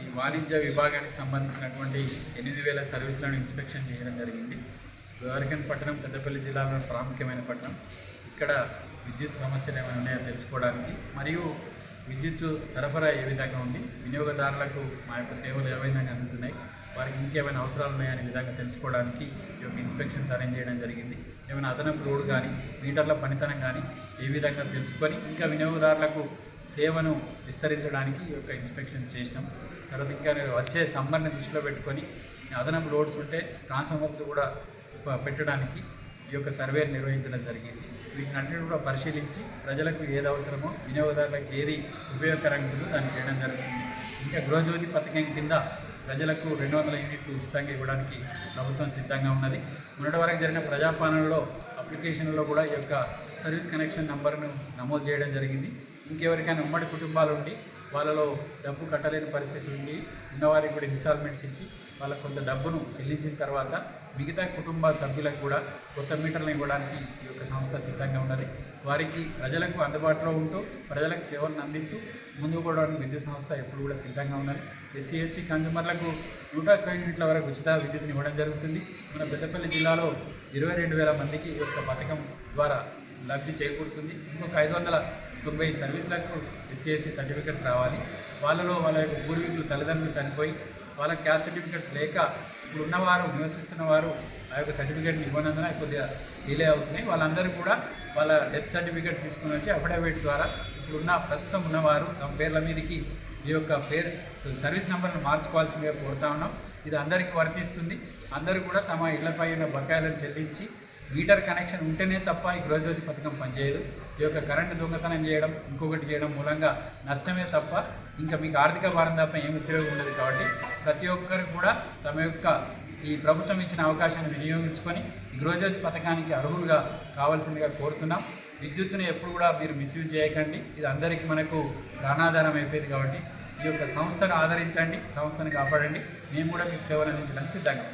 ఈ వాణిజ్య విభాగానికి సంబంధించినటువంటి ఎనిమిది వేల సర్వీసులను ఇన్స్పెక్షన్ చేయడం జరిగింది. గోవర్కన్ పట్టణం పెద్దపల్లి జిల్లాలో ప్రాముఖ్యమైన పట్టణం. ఇక్కడ విద్యుత్ సమస్యలు ఏమైనా ఉన్నాయో తెలుసుకోవడానికి మరియు విద్యుత్ సరఫరా ఏ విధంగా ఉంది వినియోగదారులకు మా యొక్క సేవలు ఏ విధంగా అందుతున్నాయి వారికి ఇంకేమైనా అవసరాలు ఉన్నాయనే విధంగా తెలుసుకోవడానికి ఈ యొక్క ఇన్స్పెక్షన్స్ అరేంజ్ చేయడం జరిగింది. ఏమైనా అదనపు లోడ్ కానీ మీటర్ల పనితనం కానీ ఏ విధంగా తెలుసుకొని ఇంకా వినియోగదారులకు సేవను విస్తరించడానికి ఈ యొక్క ఇన్స్పెక్షన్ చేసినాం. తర్వాత ఇంకా వచ్చే సమ్మర్ని దృష్టిలో పెట్టుకొని అదనపు లోడ్స్ ఉంటే ట్రాన్స్ఫార్మర్స్ కూడా పెట్టడానికి ఈ యొక్క సర్వే నిర్వహించడం జరిగింది. వీటిని అన్నిటి కూడా పరిశీలించి ప్రజలకు ఏది అవసరమో వినియోగదారులకు ఏది ఉపయోగకరంగా ఉందో దాన్ని చేయడం జరుగుతుంది. ఇంకా గృహజ్యోతి పథకం కింద ప్రజలకు రెండు వందల యూనిట్లు ఉచితంగా ఇవ్వడానికి ప్రభుత్వం సిద్ధంగా ఉన్నది. మొన్నటి వరకు జరిగిన ప్రజాపాలనలో అప్లికేషన్లో కూడా ఈ యొక్క సర్వీస్ కనెక్షన్ నంబర్ను నమోదు చేయడం జరిగింది. ఇంకెవరికైనా ఉమ్మడి కుటుంబాలు ఉండి వాళ్ళలో డబ్బు కట్టలేని పరిస్థితి ఉండి ఉన్నవారికి కూడా ఇన్స్టాల్మెంట్స్ ఇచ్చి వాళ్ళకు కొంత డబ్బును చెల్లించిన తర్వాత మిగతా కుటుంబ సభ్యులకు కూడా కొత్త మీటర్లు ఇవ్వడానికి ఈ యొక్క సంస్థ సిద్ధంగా ఉన్నది. వారికి ప్రజలకు అందుబాటులో ఉంటూ ప్రజలకు సేవలను అందిస్తూ ముందుకు కూడా విద్యుత్ సంస్థ ఎప్పుడు కూడా సిద్ధంగా ఉన్నది. ఎస్సీ ఎస్టీ కన్జ్యూమర్లకు నూట ఒక్క యూనిట్ల వరకు ఉచిత విద్యుత్ని ఇవ్వడం జరుగుతుంది. మన పెద్దపల్లి జిల్లాలో ఇరవై రెండు వేల మందికి ఈ యొక్క పథకం ద్వారా లబ్ధి చేకూరుతుంది. ఇంకొక ఐదు వందల తొంభై సర్వీసులకు ఎస్సీ ఎస్టీ సర్టిఫికెట్స్ రావాలి. వాళ్ళలో వాళ్ళ యొక్క పూర్వీకులు తల్లిదండ్రులు చనిపోయి వాళ్ళ క్యాస్ట్ సర్టిఫికెట్స్ లేక ఇప్పుడు ఉన్నవారు నివసిస్తున్న వారు ఆ యొక్క సర్టిఫికేట్ని ఇవ్వనందున కొద్దిగా డిలే అవుతున్నాయి. వాళ్ళందరూ కూడా వాళ్ళ డెత్ సర్టిఫికేట్ తీసుకుని వచ్చి అఫిడవిట్ ద్వారా ఇప్పుడు ఉన్న ప్రస్తుతం ఉన్నవారు తమ పేర్ల మీదకి ఈ యొక్క పేరు సర్వీస్ నెంబర్ను మార్చుకోవాల్సిందిగా కోరుతా ఉన్నాం. ఇది అందరికీ వర్తిస్తుంది. అందరూ కూడా తమ ఇళ్ళపై ఉన్న బకాయిలను చెల్లించి మీటర్ కనెక్షన్ ఉంటేనే తప్ప ఈ గృహజ్యోతి పథకం పనిచేయదు. ఈ యొక్క కరెంటు దొంగతనం చేయడం ఇంకొకటి చేయడం మూలంగా నష్టమే తప్ప ఇంకా మీకు ఆర్థిక భారం తప్ప ఏమి ఉపయోగం ఉండదు కాబట్టి ప్రతి ఒక్కరు కూడా తమ యొక్క ఈ ప్రభుత్వం ఇచ్చిన అవకాశాన్ని వినియోగించుకొని గృహజ్యోతి పథకానికి అర్హులుగా కావాల్సిందిగా కోరుతున్నాం. విద్యుత్తుని ఎప్పుడు కూడా మీరు మిస్యూజ్ చేయకండి. ఇది అందరికీ మనకు ప్రాణాధారం అయిపోయింది కాబట్టి ఈ యొక్క సంస్థను ఆదరించండి సంస్థను కాపాడండి. మేము కూడా మీకు సేవలు అందించడానికి సిద్ధంగా